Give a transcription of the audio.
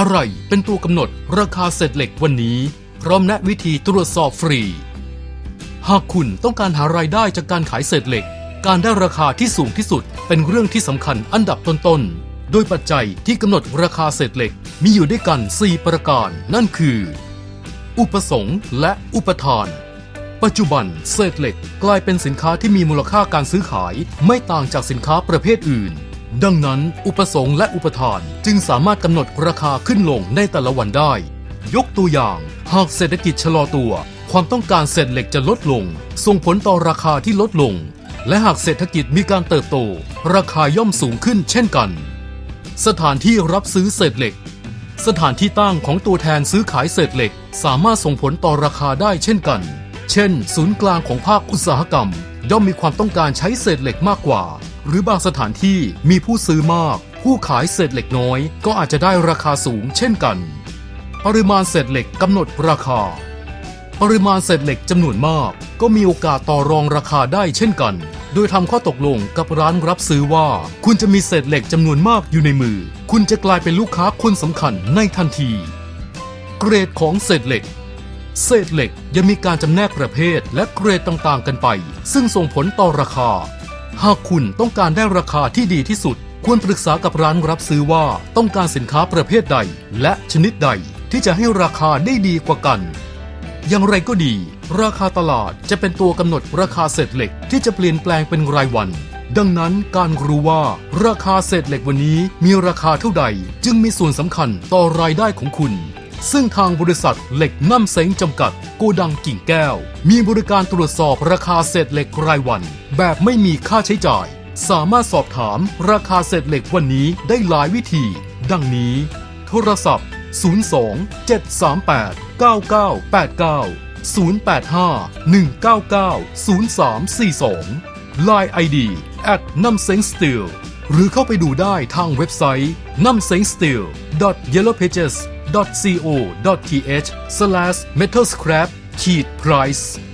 อะไรเป็นตัวกำหนดราคาเศษเหล็กวันนี้ พร้อมแนะวิธีตรวจสอบฟรี หากคุณต้องการหารายได้จากการขายเศษเหล็ก การได้ราคาที่สูงที่สุด เป็นเรื่องที่สำคัญอันดับต้นๆ โดยปัจจัยที่กำหนดราคาเศษเหล็กมีอยู่ด้วยกัน 4 ประการ นั่นคือ อุปสงค์และอุปทาน ปัจจุบันเศษเหล็กกลายเป็นสินค้าที่มีมูลค่าการซื้อขาย ไม่ต่างจากสินค้าประเภทอื่น ดังนั้น อุปสงค์และอุปทานจึงสามารถกำหนดราคาขึ้นลงในแต่ละวันได้ ยกตัวอย่าง หากเศรษฐกิจชะลอตัว ความต้องการเศษเหล็กจะลดลง ส่งผลต่อราคาที่ลดลง และหากเศรษฐกิจมีการเติบโต ราคาย่อมสูงขึ้นเช่นกัน สถานที่รับซื้อเศษเหล็ก สถานที่ตั้งของตัวแทนซื้อขายเศษเหล็ก สามารถส่งผลต่อราคาได้เช่นกัน เช่น ศูนย์กลางของภาคอุตสาหกรรม ย่อมมีความต้องการใช้เศษเหล็กมากกว่า หรือบางสถานที่มีผู้ซื้อมาก ผู้ขายเศษเหล็กน้อย ก็อาจจะได้ราคาสูงเช่นกัน ปริมาณเศษเหล็กกำหนดราคา ปริมาณเศษเหล็กจำนวนมาก ก็มีโอกาสต่อรองราคาได้เช่นกัน โดยทำข้อตกลงกับร้านรับซื้อว่า คุณจะมีเศษเหล็กจำนวนมากอยู่ในมือ คุณจะกลายเป็นลูกค้าคนสำคัญในทันที เกรดของเศษเหล็กเศษเหล็กยังมีการจำแนกประเภทและเกรดต่างๆกันไป ซึ่งส่งผลต่อราคา หากคุณต้องการได้ราคาที่ดีที่สุด ควรปรึกษากับร้านรับซื้อว่าต้องการสินค้าประเภทใด และชนิดใดที่จะให้ราคาได้ดีกว่ากัน อย่างไรก็ดี ราคาตลาดจะเป็นตัวกำหนดราคาเศษเหล็กที่จะเปลี่ยนแปลงเป็นรายวัน ดังนั้นการรู้ว่าราคาเศษเหล็กวันนี้มีราคาเท่าใด จึงมีส่วนสำคัญต่อรายได้ของคุณ ซึ่งทางบริษัทเหล็กน้ำเซ้งจำกัดโกดังกิ่งแก้ว มีบริการตรวจสอบราคาเศษเหล็กรายวัน แบบไม่มีค่าใช้จ่าย สามารถสอบถามราคาเศษเหล็กวันนี้ได้หลายวิธี ดังนี้ โทรศัพท์ 02 738 9989 085 199 0342 Line ID at น้ำเซ้ง Steel หรือเข้าไปดูได้ทางเว็บไซต์น้ำเซ้ง steel yellowpages ด price